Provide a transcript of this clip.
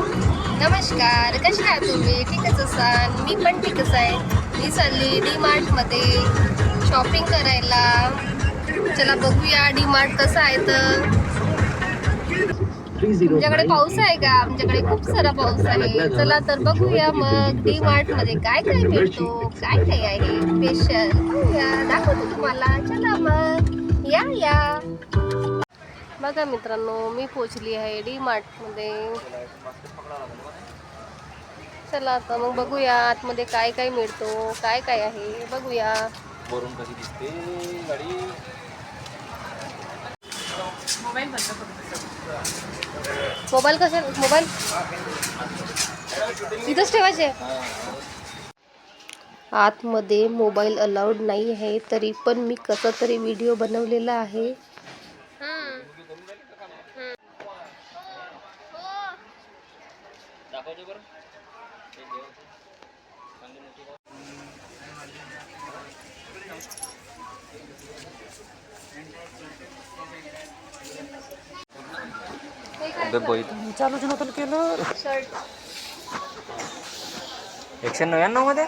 नमस्कार कसे आहात तुम्ही? ठीकच असाल? मी पण ठीकच आहे. मी चालली डी मार्टमध्ये शॉपिंग करायला. चला बघूया डी मार्ट कसं आहे तर. तुमच्याकडे पाऊस आहे का? आमच्याकडे खूप सारा पाऊस आहे. चला तर बघूया मग डी मार्टमध्ये काय काय मिळतो काय काय आहे? स्पेशल दाखवतो तुम्हाला. चला मग. या या. बघा मित्रांनो मी पोचली आहे डी मार्टमध्ये. चला आता मग बघूया आतमध्ये काय काय मिळतो काय काय आहे. बघूया. वरून कशी दिसते गाडी? मोबाईल कसा मोबाईल? इथंच ठेवायचे? आतमध्ये मोबाईल अलाउड नाही आहे तरी पण मी कसा तरी व्हिडिओ बनवलेला आहे. दाखवतो बरं. अबे बैठक चालूच नव्हतं केलं. एकशे नव्याण्णवमध्ये